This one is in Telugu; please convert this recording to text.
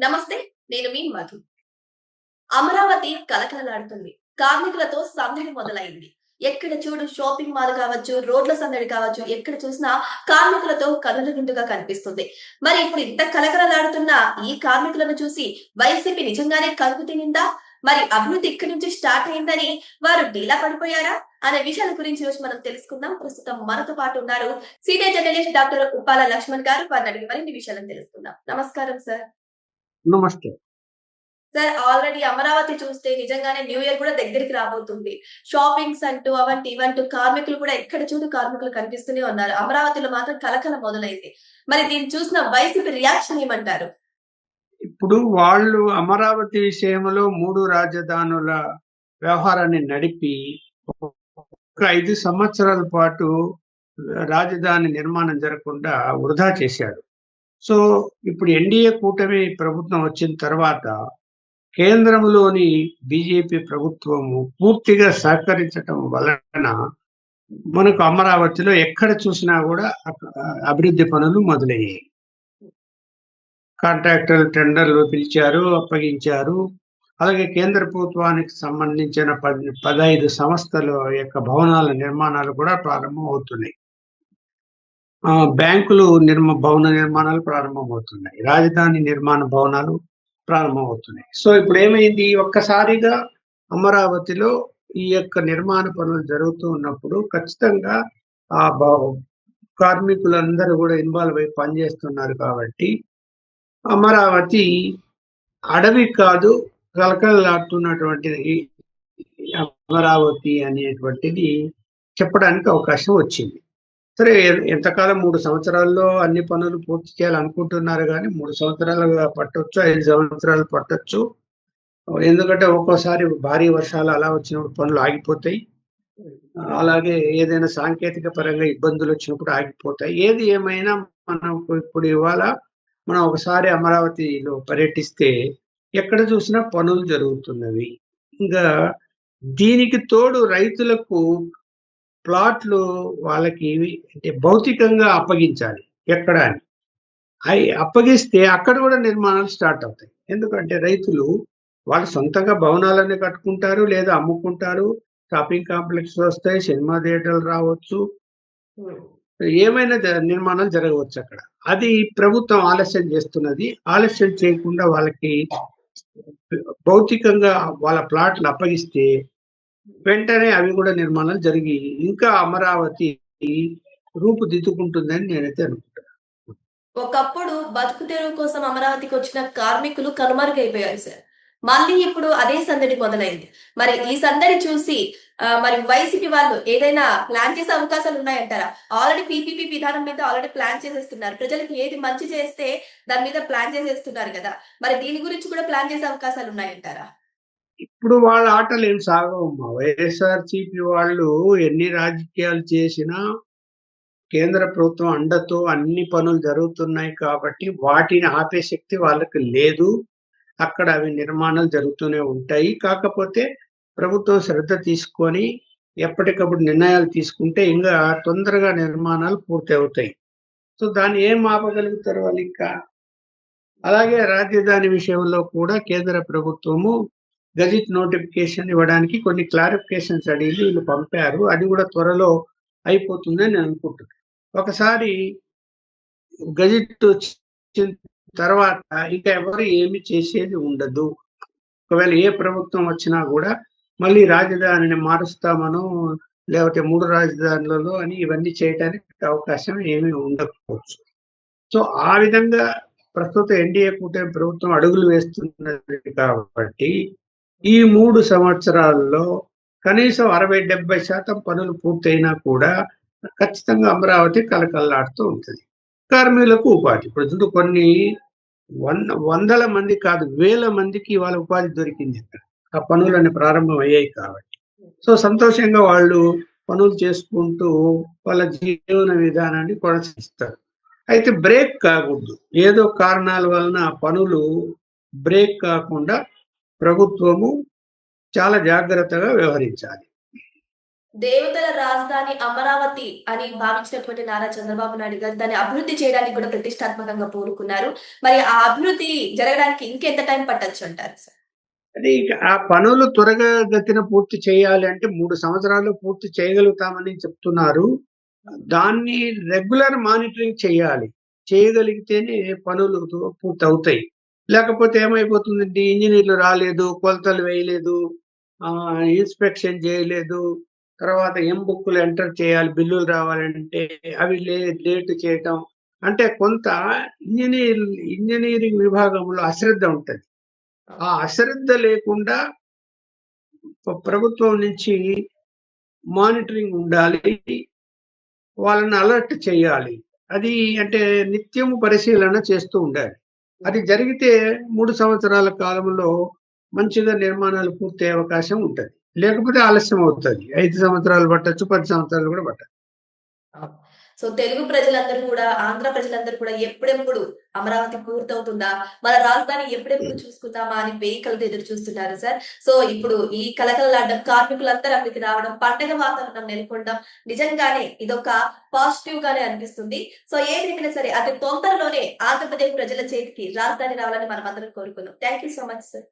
నమస్తే నేను మీ మధు. అమరావతి కలకలలాడుతుంది. కార్మికులతో సందడి మొదలైంది. ఎక్కడ చూడు షాపింగ్ మాల్ కావచ్చు రోడ్ల సందడి కావచ్చు ఎక్కడ చూసినా కార్మికులతో కనుల నిండుగా కనిపిస్తుంది. మరి ఇప్పుడు ఇంత కలకలలాడుతున్న ఈ కార్మికులను చూసి వైసీపీ నిజంగానే కలుపు తినిందా? మరి అభివృద్ధి ఇక్కడి నుంచి స్టార్ట్ అయిందని వారు డీలా పడిపోయారా? అనే విషయాల గురించి రోజు మనం తెలుసుకుందాం. ప్రస్తుతం మనతో పాటు ఉన్నారు senior journalist doctor Uppala Lakshman garu. వారిని అడిగి మరిన్ని విషయాలను తెలుసుకుందాం. నమస్కారం సార్. నమస్తే. సార్ ఆల్రెడీ అమరావతి చూస్తే నిజంగానే న్యూ ఇయర్ కూడా దగ్గరికి రాబోతుంది. షాపింగ్స్ అంటూ అవంటి ఇవంటూ కార్మికులు కూడా ఎక్కడ చూడు కార్మికులు కనిపిస్తూనే ఉన్నారు. అమరావతిలో మాత్రం కలకల మొదలైంది. మరి దీన్ని చూసిన వైసీపీ రియాక్షన్ ఏమంటారు? ఇప్పుడు వాళ్ళు అమరావతి విషయంలో మూడు రాజధానుల వ్యవహారాన్ని నడిపి ఒక ఐదు సంవత్సరాల పాటు రాజధాని నిర్మాణం జరగకుండా వృధా చేశాడు సో ఇప్పుడు ఎన్డీఏ కూటమి ప్రభుత్వం వచ్చిన తర్వాత కేంద్రంలోని బీజేపీ ప్రభుత్వము పూర్తిగా సహకరించటం వలన మనకు అమరావతిలో ఎక్కడ చూసినా కూడా అభివృద్ధి పనులు మొదలయ్యాయి. కాంట్రాక్టర్ టెండర్లు పిలిచారు అప్పగించారు. అలాగే కేంద్ర ప్రభుత్వానికి సంబంధించిన పది పదహైదు సంస్థల యొక్క భవనాల నిర్మాణాలు కూడా ప్రారంభం అవుతున్నాయి బ్యాంకులు నిర్మ భవన నిర్మాణాలు ప్రారంభమవుతున్నాయి. రాజధాని నిర్మాణ భవనాలు ప్రారంభమవుతున్నాయి. సో ఇప్పుడు ఏమైంది? ఒక్కసారిగా అమరావతిలో ఈ యొక్క నిర్మాణ పనులు జరుగుతూ ఉన్నప్పుడు ఖచ్చితంగా ఆ కార్మికులందరూ కూడా ఇన్వాల్వ్ అయి పనిచేస్తున్నారు కాబట్టి అమరావతి అడవి కాదు కలకలలాడుతున్నటువంటి అమరావతి అనేటువంటిది చెప్పడానికి అవకాశం వచ్చింది. సరే ఎంతకాలం మూడు సంవత్సరాల్లో అన్ని పనులు పూర్తి చేయాలనుకుంటున్నారు కానీ మూడు సంవత్సరాలు పట్టొచ్చు ఐదు సంవత్సరాలు పట్టొచ్చు. ఎందుకంటే ఒక్కోసారి భారీ వర్షాలు అలా వచ్చినప్పుడు పనులు ఆగిపోతాయి. అలాగే ఏదైనా సాంకేతిక పరంగా ఇబ్బందులు వచ్చినప్పుడు ఆగిపోతాయి. ఏది ఏమైనా మనకు ఇప్పుడు ఇవాళ మనం ఒకసారి అమరావతిలో పర్యటిస్తే ఎక్కడ చూసినా పనులు జరుగుతున్నవి. ఇంకా దీనికి తోడు రైతులకు ప్లాట్లు వాళ్ళకి అంటే భౌతికంగా అప్పగించాలి. ఎక్కడ అని. అవి అప్పగిస్తే అక్కడ కూడా నిర్మాణాలు స్టార్ట్ అవుతాయి. ఎందుకంటే రైతులు వాళ్ళు సొంతంగా భవనాలన్నీ కట్టుకుంటారు లేదా అమ్ముకుంటారు. షాపింగ్ కాంప్లెక్స్ వస్తాయి సినిమా థియేటర్లు రావచ్చు. ఏమైనా జ- నిర్మాణాలు జరగవచ్చు అక్కడ. అది ప్రభుత్వం ఆలస్యం చేస్తున్నది. ఆలస్యం చేయకుండా వాళ్ళకి భౌతికంగా వాళ్ళ ప్లాట్లు అప్పగిస్తే వెంటనే అవి కూడా నిర్మాణాలు జరిగి ఇంకా అమరావతి రూపుదిద్దుకుంటుందని నేనైతే అనుకుంటాను ఒకప్పుడు బతుకు తెరువు కోసం అమరావతికి వచ్చిన కార్మికులు కనుమరుగైపోయారు సార్. మళ్ళీ ఇప్పుడు అదే సందడి మొదలైంది. మరి ఈ సందడి చూసి మరి వైసీపీ వాళ్ళు ఏదైనా ప్లాన్ చేసే అవకాశాలు ఉన్నాయంటారా? ఆల్రెడీ పీపీపీ విధానం మీద ఆల్రెడీ ప్లాన్ చేసేస్తున్నారు. ప్రజలకు ఏది మంచి చేస్తే దాని మీద ప్లాన్ చేసేస్తున్నారు కదా. మరి దీని గురించి కూడా ప్లాన్ చేసే అవకాశాలు ఉన్నాయంటారా? ఇప్పుడు వాళ్ళ ఆటలు ఏం సాగవమ్మా వైఎస్ఆర్ సిపి వాళ్ళు ఎన్ని రాజకీయాలు చేసినా కేంద్ర ప్రభుత్వం అండతో అన్ని పనులు జరుగుతున్నాయి కాబట్టి వాటిని ఆపే శక్తి వాళ్ళకి లేదు. అక్కడ అవి నిర్మాణాలు జరుగుతూనే ఉంటాయి. కాకపోతే ప్రభుత్వం శ్రద్ధ తీసుకొని ఎప్పటికప్పుడు నిర్ణయాలు తీసుకుంటే ఇంకా తొందరగా నిర్మాణాలు పూర్తి అవుతాయి సో దాన్ని ఏం ఆపగలుగుతారు వాళ్ళు ఇంకా? అలాగే రాజధాని విషయంలో కూడా కేంద్ర ప్రభుత్వము గజిట్ నోటిఫికేషన్ ఇవ్వడానికి కొన్ని క్లారిఫికేషన్స్ అడిగి వీళ్ళు పంపారు. అది కూడా త్వరలో అయిపోతుందని నేను అనుకుంటున్నాను ఒకసారి గజిట్ వచ్చిన తర్వాత ఇంకా ఎవరు ఏమి చేసేది ఉండదు. ఒకవేళ ఏ ప్రభుత్వం వచ్చినా కూడా మళ్ళీ రాజధానిని మారుస్తామను లేకపోతే మూడు రాజధానులలో అని ఇవన్నీ చేయడానికి అవకాశం ఏమీ ఉండకపోవచ్చు. సో ఆ విధంగా ప్రస్తుత ఎన్డీఏ కూటమి ప్రభుత్వం అడుగులు వేస్తున్నది కాబట్టి ఈ మూడు సంవత్సరాల్లో కనీసం అరవై డెబ్బై శాతం పనులు పూర్తయినా కూడా ఖచ్చితంగా అమరావతి కలకల్లాడుతూ ఉంటుంది. కార్మికులకు ఉపాధి. ఇప్పుడు కొన్ని వంద వందల మంది కాదు వేల మందికి వాళ్ళ ఉపాధి దొరికింది ఇక్కడ. ఆ పనులన్నీ ప్రారంభం అయ్యాయి కాబట్టి. సో సంతోషంగా వాళ్ళు పనులు చేసుకుంటూ వాళ్ళ జీవన విధానాన్ని కొనసాగిస్తారు. అయితే బ్రేక్ కాకూడదు. ఏదో కారణాల వలన పనులు బ్రేక్ కాకుండా ప్రభుత్వము చాలా జాగ్రత్తగా వ్యవహరించాలి. దేవతల రాజధాని అమరావతి అని భావించినటువంటి నారా చంద్రబాబు నాయుడు గారు దాన్ని అభివృద్ధి చేయడానికి కూడా ప్రతిష్టాత్మకంగా పూనుకున్నారు మరి ఆ అభివృద్ధి జరగడానికి ఇంకెంత టైం పట్టొచ్చు అంటారు సార్? అది ఆ పనులు త్వరగా గతిన పూర్తి చేయాలి అంటే మూడు సంవత్సరాలు పూర్తి చేయగలుగుతామని చెప్తున్నారు. దాన్ని రెగ్యులర్ మానిటరింగ్ చేయాలి. చేయగలిగితేనే పనులు పూర్తి అవుతాయి లేకపోతే ఏమైపోతుందంటే ఇంజనీర్లు రాలేదు కొలతలు వేయలేదు ఇన్స్పెక్షన్ చేయలేదు తర్వాత ఎం బుక్కులు ఎంటర్ చేయాలి బిల్లులు రావాలంటే అవి లే లేట్ చేయటం. అంటే కొంత ఇంజనీర్ ఇంజనీరింగ్ విభాగంలో అశ్రద్ధ ఉంటుంది. ఆ అశ్రద్ధ లేకుండా ప్రభుత్వం నుంచి మానిటరింగ్ ఉండాలి వాళ్ళని అలర్ట్ చేయాలి. అది అంటే నిత్యం పరిశీలన చేస్తూ ఉండాలి. అది జరిగితే మూడు సంవత్సరాల కాలంలో మంచిగా నిర్మాణాలు పూర్తయ్యే అవకాశం ఉంటుంది. లేకపోతే ఆలస్యం అవుతుంది. ఐదు సంవత్సరాలు పట్టచ్చు పది సంవత్సరాలు కూడా పట్టచ్చు సో తెలుగు ప్రజలందరూ కూడా ఆంధ్ర ప్రజలందరూ కూడా ఎప్పుడెప్పుడు అమరావతి పూర్తవుతుందా? మన రాజధాని ఎప్పుడెప్పుడు చూసుకుందామా అని వేయికలతో ఎదురు చూస్తున్నారు సార్. సో ఇప్పుడు ఈ కలకలలాడడం కార్మికులందరూ అక్కడికి రావడం పండగ వాతావరణం నెలకొనడం నిజంగానే ఇదొక పాజిటివ్ గానే అనిపిస్తుంది. సో ఏదైనా సరే అతి తొందరలోనే ఆంధ్రప్రదేశ్ ప్రజల చేతికి రాజధాని రావాలని మనం అందరం కోరుకుందాం thank you so much sir